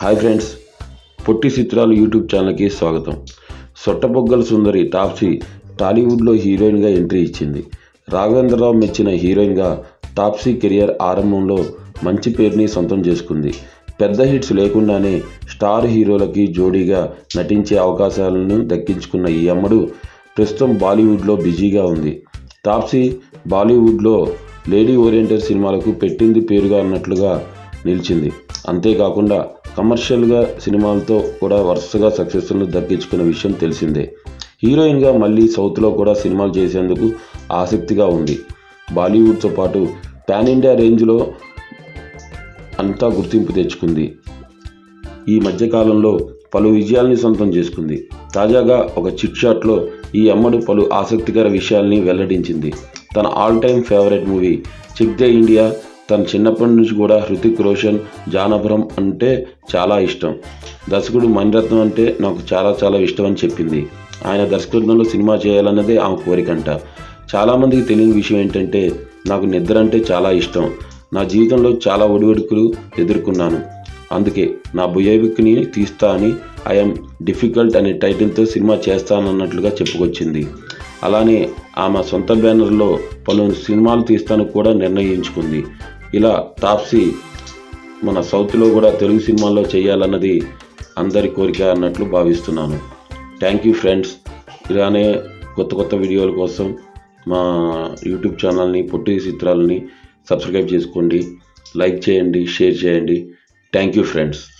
Hi friends పొట్టి చిత్రాలు YouTube ఛానల్కి స్వాగతం. సొట్టబొగ్గల సుందరి తాప్సీ టాలీవుడ్లో హీరోయిన్గా ఎంట్రీ ఇచ్చింది. రాఘవేంద్రరావు మెచ్చిన హీరోయిన్గా తాప్సీ కెరియర్ ఆరంభంలో మంచి పేరుని సొంతం చేసుకుంది. పెద్ద హిట్స్ లేకుండానే స్టార్ హీరోలకి జోడీగా నటించే అవకాశాలను దక్కించుకున్న ఈ అమ్మడు ప్రస్తుతం బాలీవుడ్లో బిజీగా ఉంది. తాప్సీ బాలీవుడ్లో లేడీ ఓరియంటెడ్ సినిమాలకు పెట్టింది పేరుగా అన్నట్లుగా నిలిచింది. అంతేకాకుండా కమర్షియల్గా సినిమాలతో కూడా వరుసగా సక్సెస్ను దక్కించుకున్న విషయం తెలిసిందే. హీరోయిన్గా మళ్ళీ సౌత్లో కూడా సినిమాలు చేసేందుకు ఆసక్తిగా ఉంది. బాలీవుడ్తో పాటు పాన్ ఇండియా రేంజ్లో అంతా గుర్తింపు తెచ్చుకుంది. ఈ మధ్యకాలంలో పలు విజయాల్ని సొంతం చేసుకుంది. తాజాగా ఒక చిట్ షాట్లో ఈ అమ్మడు పలు ఆసక్తికర విషయాల్ని వెల్లడించింది. తన all time favourite movie Chak De India తన చిన్నప్పటి నుంచి కూడా హృతిక్ రోషన్ జానపురం అంటే చాలా ఇష్టం. దర్శకుడు మణిరత్నం అంటే నాకు చాలా చాలా ఇష్టం అని చెప్పింది. ఆయన దర్శకత్వంలో సినిమా చేయాలన్నదే ఆమె కోరికంట. చాలామందికి తెలియని విషయం ఏంటంటే నాకు నిద్ర అంటే చాలా ఇష్టం. నా జీవితంలో చాలా ఒడివెడుకులు ఎదుర్కొన్నాను. అందుకే నా బయోపిక్ని తీస్తా అని ఐఎమ్ డిఫికల్ట్ అనే టైటిల్తో సినిమా చేస్తానన్నట్లుగా చెప్పుకొచ్చింది. అలానే ఆమె సొంత బ్యానర్లో పలు సినిమాలు తీస్తాను కూడా నిర్ణయించుకుంది. ఇలా తాప్సీ మన సౌత్లో కూడా తెలుగు సినిమాల్లో చేయాలన్నది అందరి కోరిక అన్నట్లు భావిస్తున్నాను. థ్యాంక్ యూ ఫ్రెండ్స్ ఇలానే కొత్త కొత్త వీడియోల కోసం మా యూట్యూబ్ ఛానల్ని పొట్టి చిత్రాలని సబ్స్క్రైబ్ చేసుకోండి. లైక్ చేయండి షేర్ చేయండి. Thank you friends